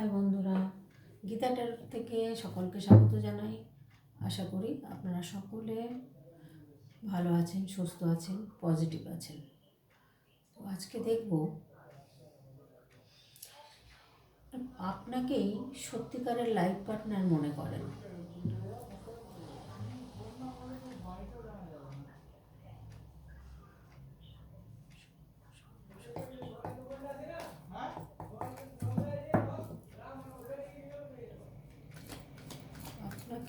High বন্ধুরা। গীতাটার থেকে সকলকে স্বাগত জানাই। আশা করি আপনারা সকলে ভালো আছেন, সুস্থ আছেন পজিটিভ আছেন। তো আজকে দেখব, আপনাকেই সত্যিকারের লাইফ পার্টনার মনে করেন।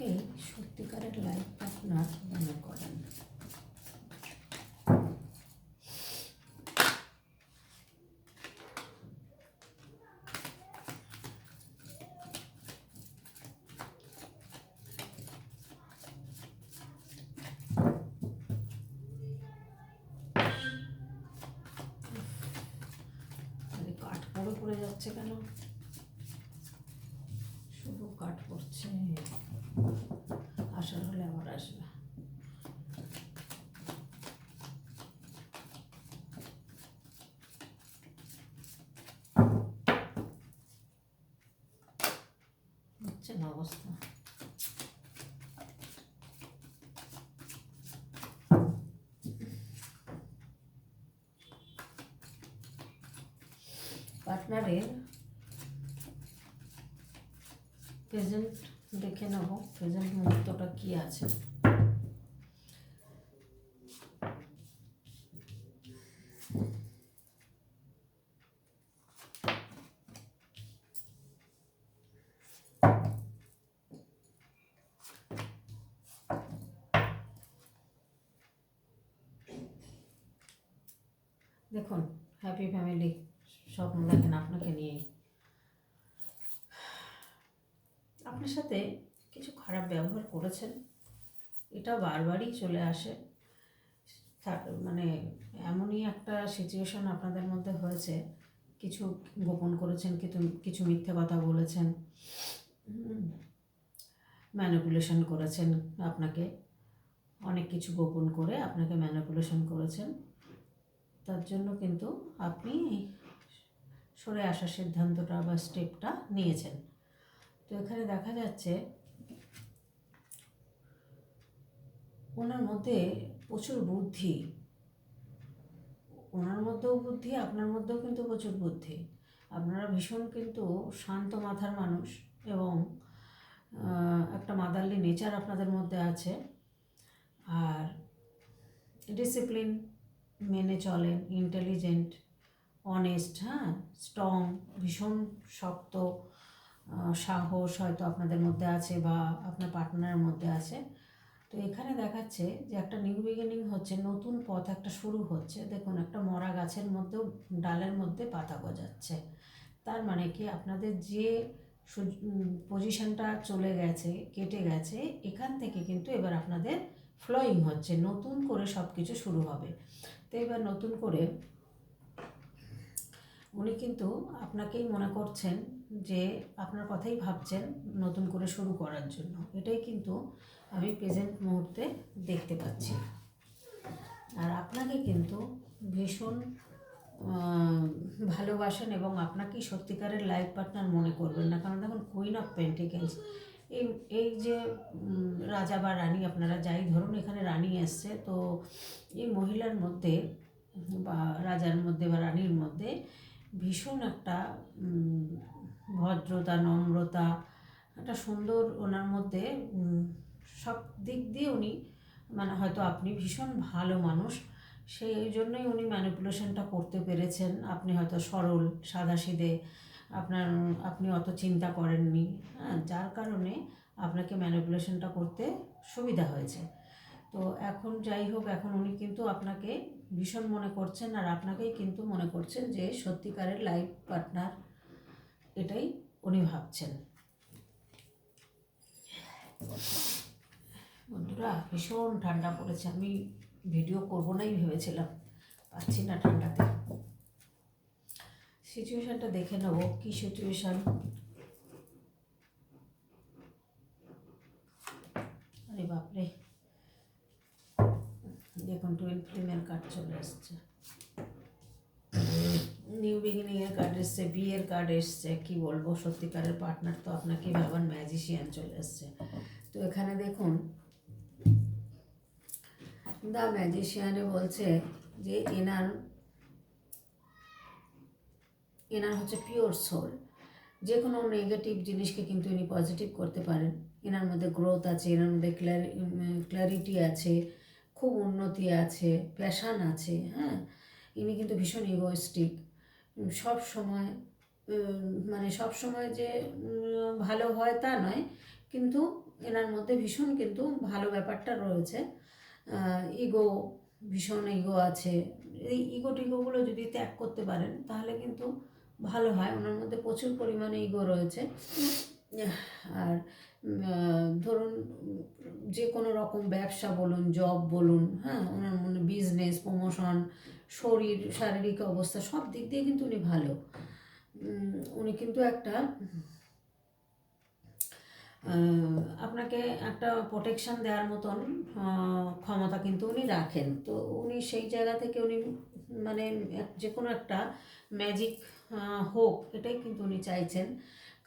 আপনাকেই সত্যিকারের লাইফ পার্টনার মনে করেন পড়ে পড়ে যাচ্ছে কেন? শুধু কাঠ পড়ছে। আসার হলে আবার আসবে হচ্ছে না অবস্থা পার্টনারের প্রেজেন্ট দেখে নেব প্রেজেন্ট মুহূর্তটা কি আছে। দেখুন হ্যাপি ফ্যামিলি স্বপ্ন দেখেন আপনাকে নিয়েই আপনার সাথে কিছু খারাপ ব্যবহার করেছেন। এটা বারবারই চলে আসে। মানে এমনই একটা সিচুয়েশন আপনাদের মধ্যে হয়েছে। কিছু গোপন করেছেন, কিছু কিছু মিথ্যে কথা বলেছেন ম্যানিপুলেশন করেছেন আপনাকে। অনেক কিছু গোপন করে আপনাকে ম্যানিপুলেশন করেছেন। তার জন্য কিন্তু আপনি সরে আসার সিদ্ধান্তটা বা স্টেপটা নিয়েছেন। তো এখানে দেখা যাচ্ছে ওনার মধ্যে প্রচুর বুদ্ধি। ওনার মধ্যেও বুদ্ধি, আপনার মধ্যেও কিন্তু প্রচুর বুদ্ধি। আপনারা ভীষণ কিন্তু শান্ত মাথার মানুষ এবং একটা মাদারলি নেচার আপনাদের মধ্যে আছে। আর ডিসিপ্লিন মেনে চলেন, ইন্টেলিজেন্ট, অনেস্ট হ্যাঁ? স্ট্রং, ভীষণ শক্ত সাহস হয়তো আপনাদের মধ্যে আছে বা আপনার পার্টনারের মধ্যে আছে। তো এখানে দেখাচ্ছে যে একটা নিউ বিগিনিং হচ্ছে, নতুন পথ একটা শুরু হচ্ছে। দেখুন, একটা মরা গাছের মধ্যেও ডালের মধ্যে পাতা গজাচ্ছে। তার মানে কি? আপনাদের যে পজিশনটা চলে গেছে, কেটে গেছে, এখান থেকে কিন্তু এবার আপনাদের ফ্লোয়িং হচ্ছে। নতুন করে সব কিছু শুরু হবে। তো এবার নতুন করে উনি কিন্তু আপনাকেই মনে করছেন যে আপনার কথাই ভাবছেন নতুন করে শুরু করার জন্য। এটাই কিন্তু আমি প্রেজেন্ট মুহূর্তে দেখতে পাচ্ছি। আর আপনাকে কিন্তু ভীষণ ভালোবাসেন এবং আপনাকেই সত্যিকারের লাইফ পার্টনার মনে করবেন না। কারণ দেখুন কুইন অফ পেন্টিকেলস এই এই যে রাজা বা রানী, আপনারা যাই ধরুন এখানে রানী এসছে, তো এই মহিলার মধ্যে বা রাজার মধ্যে বা রানীর মধ্যে ভীষণ একটা ভদ্রতা, নম্রতা, একটা সুন্দর ওনার মধ্যে সব দিক দিয়ে উনি মানে হয়তো আপনি ভীষণ ভালো মানুষ। সেই জন্যই উনি ম্যানিপুলেশনটা করতে পেরেছেন। আপনি হয়তো সরল, সাদাসিধে, আপনার, আপনি অত চিন্তা করেননি। হ্যাঁ যার কারণে আপনাকে ম্যানিপুলেশনটা করতে সুবিধা হয়েছে। তো এখন যাই হোক, এখন উনি কিন্তু আপনাকে ভীষণ মনে করছেন আর আপনাকেই কিন্তু মনে করছেন যে সত্যিকারের লাইফ পার্টনার এটাই উনি ভাবছেন। বন্ধুরা, ভীষণ ঠান্ডা পড়েছে। আমি ভিডিও করব নাই ভেবেছিলাম। পাচ্ছি না ঠান্ডাতে। সিচুয়েশানটা দেখে নেব। কী সিচুয়েশান? আরে বাপরে। দেখুন টুয়েল ফিল্মের কাজ চলে আসছে নিউ বিগিনিংয়ের কার্ড এসছে, বিয়ের কার্ড এসছে, কি বলব? সত্যিকারের পার্টনার তো আপনাকে ভাবার ম্যাজিশিয়ান চলে এসছে। তো এখানে দেখুন দ্য ম্যাজিশিয়ানে বলছে যে এনার এনার হচ্ছে পিওর সোল যে কোনো নেগেটিভ জিনিসকে কিন্তু ইনি পজিটিভ করতে পারেন। এনার মধ্যে গ্রোথ আছে, এনার মধ্যে ক্ল্যারি ক্ল্যারিটি আছে, খুব উন্নতি আছে প্যাশান আছে হ্যাঁ? ইনি কিন্তু ভীষণ ইগোয়েস্টিক সব সময় মানে সব সময় যে ভালো হয় তা নয় কিন্তু এনার মধ্যে ভীষণ কিন্তু ভালো ব্যাপারটা রয়েছে। ইগো ভীষণ ইগো আছে। এই ইগো টিগোগুলো যদি ত্যাগ করতে পারেন তাহলে কিন্তু ভালো হয়। ওনার মধ্যে প্রচুর পরিমাণে ইগো রয়েছে। আর ধরুন যে কোনো রকম ব্যবসা বলুন জব বলুন হ্যাঁ ওনার মনে বিজনেস প্রমোশন শরীর, শারীরিক অবস্থা সব দিক দিয়ে কিন্তু উনি ভালো। উনি কিন্তু একটা আপনাকে একটা প্রোটেকশন দেওয়ার মতন ক্ষমতা কিন্তু উনি রাখেন। তো উনি সেই জায়গা থেকে উনি মানে যে কোনো একটা ম্যাজিক হোক এটাই কিন্তু উনি চাইছেন।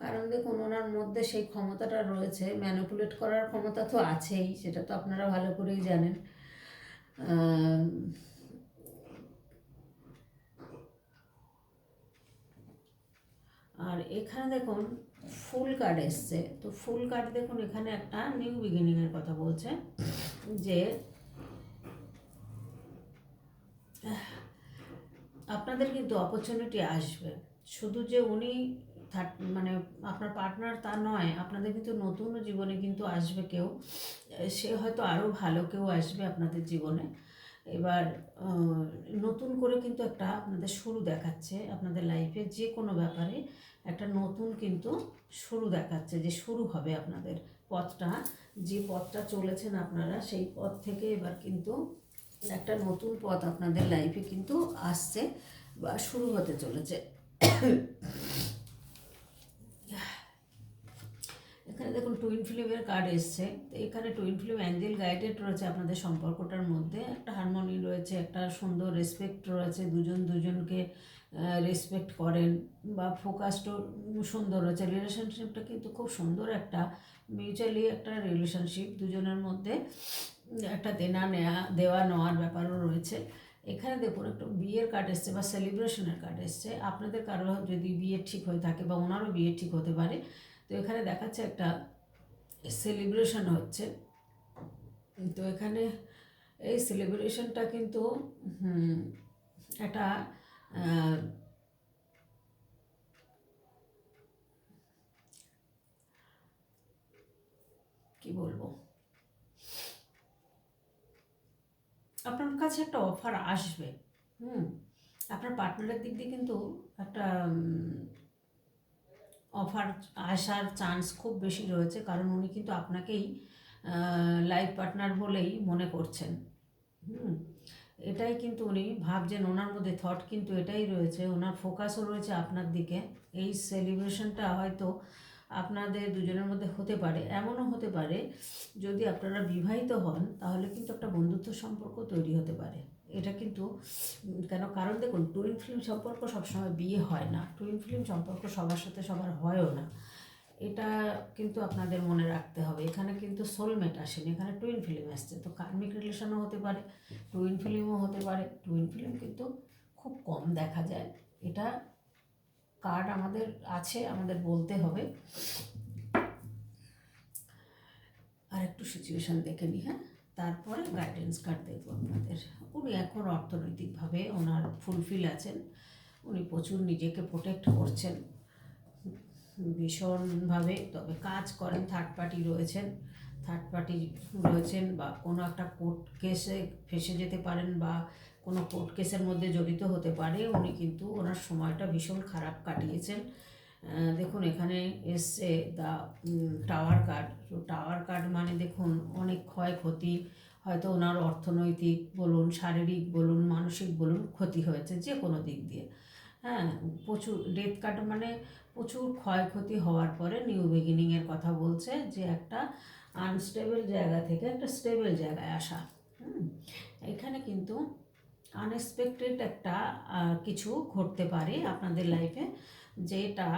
কারণ দেখুন, ওনার মধ্যে সেই ক্ষমতাটা রয়েছে। ম্যানিপুলেট করার ক্ষমতা তো আছেই, সেটা তো আপনারা ভালো করেই জানেন। আর এখানে দেখুন ফুল কার্ড এসছে। তো ফুল কার্ড দেখুন, এখানে একটা নিউ বিগিনিংয়ের কথা বলছে যে, আপনাদের কিন্তু অপরচুনিটি আসবে। শুধু যে উনি মানে আপনার পার্টনার তা নয়, আপনাদের কিন্তু নতুন জীবনে কিন্তু আসবে কেউ। সে হয়তো আরও ভালো কেউ আসবে আপনাদের জীবনে। এবার নতুন করে কিন্তু একটা আপনাদের শুরু দেখাচ্ছে, আপনাদের লাইফে যে কোনো ব্যাপারে একটা নতুন কিন্তু শুরু দেখাচ্ছে যে শুরু হবে আপনাদের পথটা। যে পথটা চলেছেন আপনারা, সেই পথ থেকে এবার কিন্তু একটা নতুন পথ আপনাদের লাইফে কিন্তু আসছে বা শুরু হতে চলেছে। এখানে দেখুন টুইন ফিল্মের কার্ড এসছে। তো এখানে টুইন ফিল্ম অ্যাঞ্জেল গাইডেড রয়েছে আপনাদের সম্পর্কটার মধ্যে। একটা হারমোনি রয়েছে, একটা সুন্দর রেসপেক্ট রয়েছে, দুজন দুজনকে রেসপেক্ট করেন বা ফোকাসটাও সুন্দর রয়েছে। রিলেশনশিপটা কিন্তু খুব সুন্দর একটা মিউচুয়ালি একটা রিলেশনশিপ দুজনের মধ্যে একটা দেনা নেওয়া দেওয়া নেওয়ার ব্যাপারও রয়েছে। এখানে দেখুন একটা বিয়ের কার্ড এসছে বা সেলিব্রেশনের কার্ড এসছে। আপনাদের কারও যদি বিয়ে ঠিক হয়ে থাকে বা ওনারও বিয়ে ঠিক হতে পারে তো এখানে দেখাচ্ছে একটা সেলিব্রেশন হচ্ছে। তো এখানে এই সেলিব্রেশনটা কিন্তু একটা কি বলব? আপনার কাছে একটা অফার আসবে, হুম, আপনার পার্টনারের দিক দিয়ে কিন্তু একটা অফার আসার চান্স খুব বেশি রয়েছে, কারণ উনি কিন্তু আপনাকেই লাইফ পার্টনার বলেই মনে করছেন। হুম, এটাই কিন্তু উনি ভাবছেন, ওনার মধ্যে থট কিন্তু এটাই রয়েছে, ওনার ফোকাসও রয়েছে আপনার দিকে। এই সেলিব্রেশনটা হয়তো আপনাদের দুজনের মধ্যে হতে পারে, এমনও হতে পারে, যদি আপনারা বিবাহিত হন, তাহলে কিন্তু একটা বন্ধুত্ব সম্পর্ক তৈরি হতে পারে। এটা কিন্তু কেন? কারণ দেখুন টুইন ফিল্ম সম্পর্ক সবসময় বিয়ে হয় না। টুইন ফিল্ম সম্পর্ক সবার সাথে সবার হয়ও না। এটা কিন্তু আপনাদের মনে রাখতে হবে। এখানে কিন্তু সোলমেট আসেনি। এখানে টুইন ফিল্ম আসছে। তো কার্মিক রিলেশনও হতে পারে টুইন ফিল্মও হতে পারে। টুইন ফিল্ম কিন্তু খুব কম দেখা যায়। এটা কার্ড আমাদের আছে, আমাদের বলতে হবে। আর একটু সিচুয়েশান দেখে নিই হ্যাঁ? তারপরে গাইডেন্স কার্ড দেখব আপনাদের। উনি এখন অর্থনৈতিকভাবে ওনার ফুলফিল আছেন। উনি প্রচুর নিজেকে প্রোটেক্ট করছেন। ভীষণভাবে, তবে কাজ করেন থার্ড পার্টি রয়েছেন। থার্ড পার্টি রয়েছেন বা কোনো একটা কোর্ট কেসে ফেসে যেতে পারেন বা কোনো কোর্ট কেসের মধ্যে জড়িত হতে পারে, উনি কিন্তু ওনার সময়টা ভীষণ খারাপ কাটিয়েছেন। দেখুন, এখানে এসছে দ্য টাওয়ার কার্ড তো টাওয়ার কার্ড মানে দেখুন, অনেক ক্ষয়ক্ষতি। হয়তো ওনার অর্থনৈতিক বলুন, শারীরিক বলুন, মানসিক বলুন, ক্ষতি হয়েছে যে কোনো দিক দিয়ে। হ্যাঁ প্রচুর ডেথ কার্ড মানে প্রচুর ক্ষয়ক্ষতি হওয়ার পরে নিউ বিগিনিংয়ের কথা বলছে যে একটা আনস্টেবল জায়গা থেকে একটা স্টেবল জায়গায় আসা। এখানে কিন্তু আনএক্সপেক্টেড একটা কিছু ঘটতে পারে আপনাদের লাইফে যেটা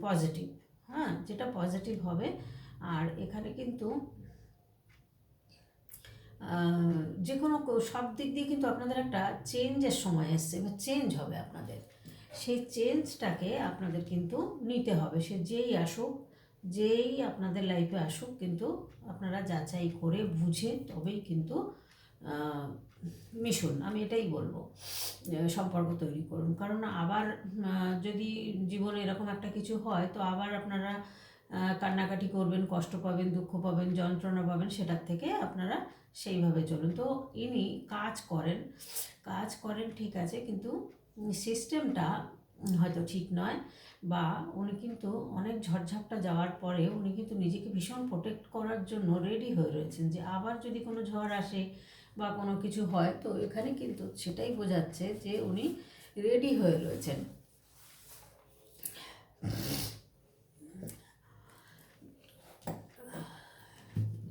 পজিটিভ হ্যাঁ যেটা পজিটিভ হবে। আর এখানে কিন্তু যে কোনো সব দিক দিয়ে কিন্তু আপনাদের একটা চেঞ্জের সময় এসছে বা চেঞ্জ হবে আপনাদের। সেই চেঞ্জটাকে আপনাদের কিন্তু নিতে হবে। সে যেই আসুক, যেই আপনাদের লাইফে আসুক কিন্তু আপনারা যাচাই করে বুঝে তবেই কিন্তু মিশুন, আমি এটাই বলব সম্পর্ক তৈরি করুন। কারণ আবার যদি জীবনে এরকম একটা কিছু হয়, তো আবার আপনারা কান্নাকাটি করবেন, কষ্ট পাবেন, দুঃখ পাবেন, যন্ত্রণা পাবেন, সেটার থেকে আপনারা সেইভাবে চলুন। তো ইনি কাজ করেন কাজ করেন ঠিক আছে, কিন্তু সিস্টেমটা হয়তো ঠিক নয়, বা উনি কিন্তু অনেক ঝড়ঝাপটা যাওয়ার পরে উনি কিন্তু নিজেকে ভীষণ প্রোটেক্ট করার জন্য রেডি হয়ে রয়েছেন যে আবার যদি কোনো ঝড় আসে বা কোনো কিছু হয়, তো এখানে কিন্তু সেটাই বোঝাচ্ছে যে উনি রেডি হয়ে রয়েছেন।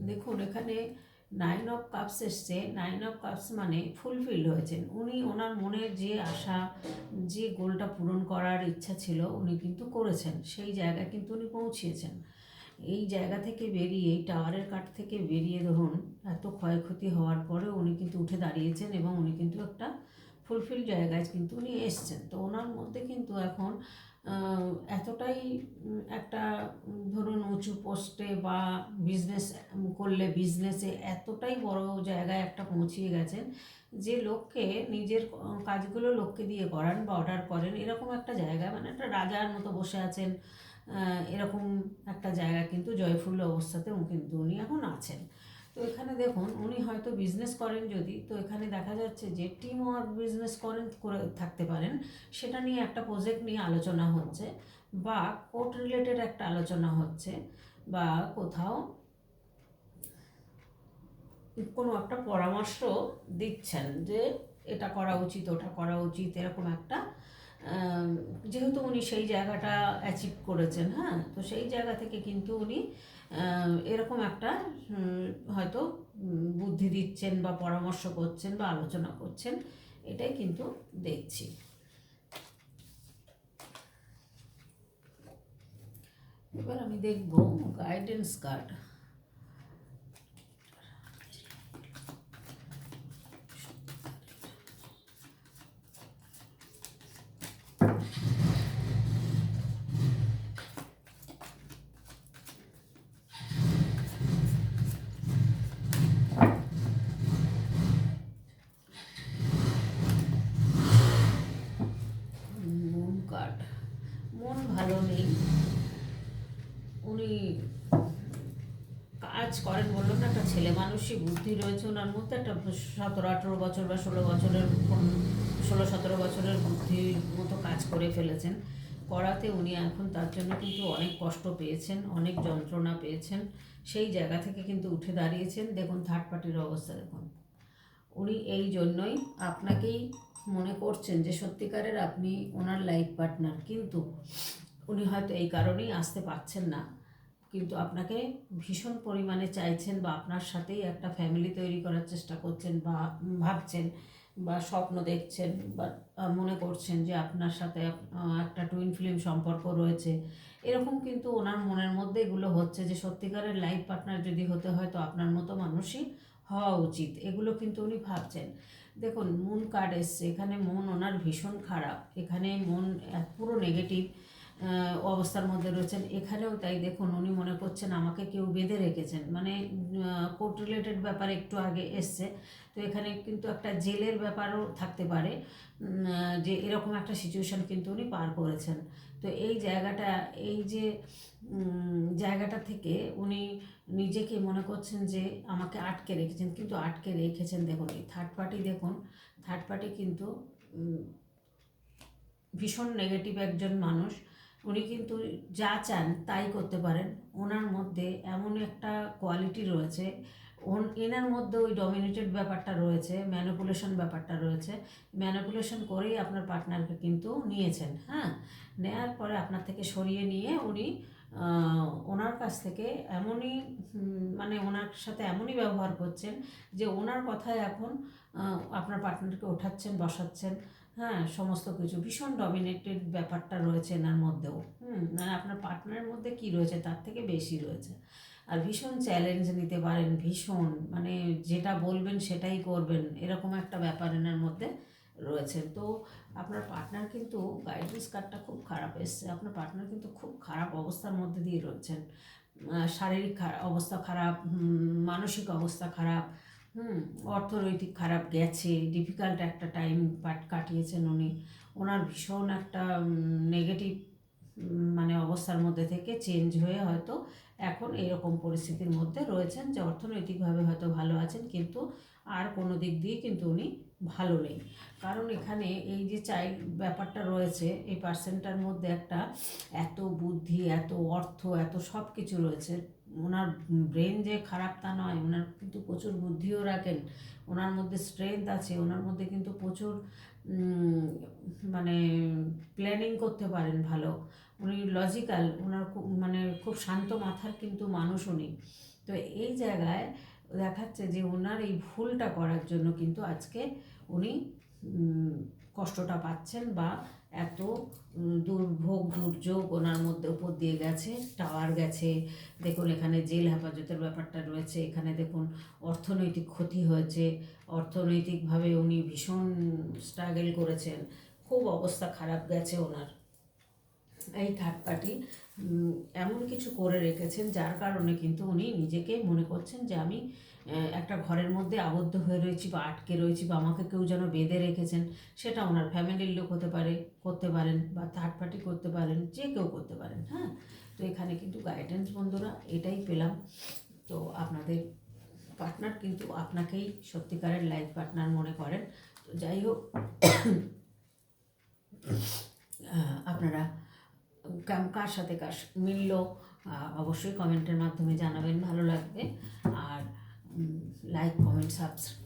দেখুন, এখানে নাইন অফ কাপস এসছে। নাইন অফ কাপস মানে ফুলফিল হয়েছেন। উনি ওনার মনের যে আশা, যে গোলটা পূরণ করার ইচ্ছা ছিল, উনি কিন্তু করেছেন। সেই জায়গায় কিন্তু উনি পৌঁছিয়েছেন। এই জায়গা থেকে বেরিয়ে, এই টাওয়ারের কাঠ থেকে বেরিয়ে ধরুন, এত ক্ষয়ক্ষতি হওয়ার পরেও উনি কিন্তু উঠে দাঁড়িয়েছেন এবং উনি কিন্তু একটা ফুলফিল জায়গায় কিন্তু উনি এসছেন। তো ওনার মধ্যে কিন্তু এখন এতটাই একটা ধরুন উঁচু পোস্টে বা বিজনেস করলে বিজনেসে এতটাই বড় জায়গায় একটা পৌঁছিয়ে গেছেন যে লোককে, নিজের কাজগুলো লোককে দিয়ে করান বা অর্ডার করেন, এরকম একটা জায়গা মানে একটা রাজার মতো বসে আছেন এরকম একটা জায়গা কিন্তু জয়ফুল অবস্থাতে কিন্তু উনি এখন আছেন। তো এখানে দেখুন, উনি হয়তো বিজনেস করেন যদি, তো এখানে দেখা যাচ্ছে যে টিম ওয়ার্ক বিজনেস করেন, করে থাকতে পারেন। সেটা নিয়ে একটা প্রজেক্ট নিয়ে আলোচনা হচ্ছে, বা কোর্ট রিলেটেড একটা আলোচনা হচ্ছে, বা কোথাও কোনো একটা পরামর্শ দিচ্ছেন যে এটা করা উচিত, ওটা করা উচিত, এরকম একটা যেহেতু উনি সেই জায়গাটা অ্যাচিভ করেছেন হ্যাঁ? তো সেই জায়গা থেকে কিন্তু উনি এরকম একটা হয়তো বুদ্ধি দিচ্ছেন বা পরামর্শ করছেন বা আলোচনা করছেন, এটাই কিন্তু দেখছি। এবার আমি দেখব গাইডেন্স কার্ড মন কার্ড মন ভালো নেই। উনি কাজ করেন বললাম না, একটা ছেলে মানুষই বুদ্ধি রয়েছে ওনার মধ্যে, একটা সতেরো, আঠেরো বছর বা ষোলো বছরের ষোলো, সতেরো বছরের বুদ্ধির মতো কাজ করে ফেলেছেন। করাতে উনি এখন তার জন্য কিন্তু অনেক কষ্ট পেয়েছেন, অনেক যন্ত্রণা পেয়েছেন। সেই জায়গা থেকে কিন্তু উঠে দাঁড়িয়েছেন। দেখুন থার্ড পার্টির অবস্থা দেখুন। উনি এই জন্যই আপনাকেই মনে করছেন যে সত্যিকারের আপনি ওনার লাইফ পার্টনার কিন্তু উনি হয়তো এই কারণেই আসতে পারছেন না। কিন্তু আপনাকে ভীষণ পরিমাণে চাইছেন বা আপনার সাথেই একটা ফ্যামিলি তৈরি করার চেষ্টা করছেন বা ভাবছেন বা স্বপ্ন দেখছেন বা মনে করছেন যে আপনার সাথে একটা টুইন ফিল্ম সম্পর্ক রয়েছে। এরকম কিন্তু ওনার মনের মধ্যে এগুলো হচ্ছে যে সত্যিকারের লাইফ পার্টনার যদি হতে হয় তো আপনার মতো মানুষই হওয়া উচিত। এগুলো কিন্তু উনি ভাবছেন। দেখুন মন কার্ড এসছে এখানে মন ওনার ভীষণ খারাপ এখানে মন পুরো নেগেটিভ অবস্থার মধ্যে রয়েছেন। এখানেও তাই দেখুন, উনি মনে করছেন আমাকে কেউ বেঁধে রেখেছেন। মানে কোর্ট রিলেটেড ব্যাপার একটু আগে এসছে। তো এখানে কিন্তু একটা জেলের ব্যাপারও থাকতে পারে। যে এরকম একটা সিচুয়েশন কিন্তু উনি পার করেছেন। তো এই জায়গাটা, এই যে জায়গাটা থেকে উনি নিজেকে মনে করছেন যে আমাকে আটকে রেখেছেন। কিন্তু আটকে রেখেছেন দেখুন, এই থার্ড পার্টি দেখুন থার্ড পার্টি কিন্তু ভীষণ নেগেটিভ একজন মানুষ। উনি কিন্তু যা চান তাই করতে পারেন। ওনার মধ্যে এমন একটা কোয়ালিটি রয়েছে। এনার মধ্যে ওই ডমিনেটেড ব্যাপারটা রয়েছে ম্যানিপুলেশন ব্যাপারটা রয়েছে। ম্যানিপুলেশন করেই আপনার পার্টনারকে কিন্তু নিয়েছেন হ্যাঁ? নেয়ার পরে আপনার থেকে সরিয়ে নিয়ে উনি ওনার কাছ থেকে এমনই মানে ওনার সাথে এমনই ব্যবহার করছেন যে ওনার কথায় এখন আপনার পার্টনারকে ওঠাচ্ছেন, বসাচ্ছেন। হ্যাঁ সমস্ত কিছু। ভীষণ ডমিনেটেড ব্যাপারটা রয়েছে এনার মধ্যেও। হুম মানে আপনার পার্টনারের মধ্যে কি রয়েছে, তার থেকে বেশি রয়েছে। আর ভীষণ চ্যালেঞ্জ নিতে পারেন, ভীষণ। মানে যেটা বলবেন সেটাই করবেন। এরকম একটা ব্যাপার এনার মধ্যে রয়েছে। তো আপনার পার্টনার কিন্তু গাইডেন্স কার্ডটা খুব খারাপ এসছে। আপনার পার্টনার কিন্তু খুব খারাপ অবস্থার মধ্যে দিয়ে রয়েছেন। শারীরিক অবস্থা খারাপ মানসিক অবস্থা খারাপ। হুম, অর্থনৈতিক খারাপ গেছে ডিফিকাল্ট একটা টাইম পাট, কাটিয়েছেন উনি। ওনার ভীষণ একটা নেগেটিভ মানে অবস্থার মধ্যে থেকে চেঞ্জ হয়ে হয়তো এখন এরকম পরিস্থিতির মধ্যে রয়েছেন যে অর্থনৈতিকভাবে হয়তো ভালো আছেন, কিন্তু আর কোনো দিক দিয়ে কিন্তু উনি ভালো নেই। কারণ এখানে এই যে চাই, ব্যাপারটা রয়েছে, এই পার্সেন্টটার মধ্যে একটা এত বুদ্ধি, এত অর্থ, এত সব কিছু রয়েছে। ওনার ব্রেন যে খারাপ তা নয়, ওনার কিন্তু প্রচুর বুদ্ধিও রাখেন, ওনার মধ্যে স্ট্রেংথ আছে, ওনার মধ্যে কিন্তু প্রচুর মানে প্ল্যানিং করতে পারেন ভালো। উনি লজিক্যাল ওনার খুব মানে খুব শান্ত মাথার কিন্তু মানুষ উনি। তো এই জায়গায় দেখাচ্ছে যে ওনার এই ভুলটা করার জন্য কিন্তু আজকে উনি কষ্টটা পাচ্ছেন বা এত দুর্ভোগ, দুর্যোগ ওনার মধ্যে উপর দিয়ে গেছে, টাওয়ার গেছে। দেখুন, এখানে জেল হেফাজতের ব্যাপারটা রয়েছে। এখানে দেখুন, অর্থনৈতিক ক্ষতি হয়েছে। অর্থনৈতিকভাবে উনি ভীষণ স্ট্রাগল করেছেন। খুব অবস্থা খারাপ গেছে ওনার। এই থার্ড পার্টি এমন কিছু করে রেখেছেন, যার কারণে কিন্তু উনি নিজেকে মনে করছেন যে আমি একটা ঘরের মধ্যে আবদ্ধ হয়ে রয়েছি বা আটকে রয়েছি বা আমাকে কেউ যেন বেঁধে রেখেছেন, সেটা ওনার ফ্যামিলির লোক হতে পারে, করতে পারেন বা থার্ড পার্টি করতে পারেন, যে কেউ করতে পারেন হ্যাঁ? তো এখানে কিন্তু গাইডেন্স বন্ধুরা, এটাই পেলাম। তো আপনাদের পার্টনার কিন্তু আপনাকেই সত্যিকারের লাইফ পার্টনার মনে করেন। তো যাই হোক আপনারা কার সাথে কার মিলল অবশ্যই কমেন্টের মাধ্যমে জানাবেন, ভালো লাগবে। আর লাইক কমেন্ট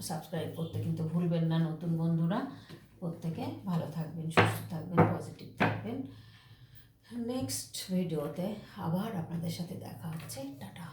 সাবস্ক্রাইব করতে কিন্তু ভুলবেন না নতুন বন্ধুরা। প্রত্যেকে ভালো থাকবেন, সুস্থ থাকবেন পজিটিভ থাকবেন। নেক্সট ভিডিওতে আবার আপনাদের সাথে দেখা হচ্ছে। টাটা।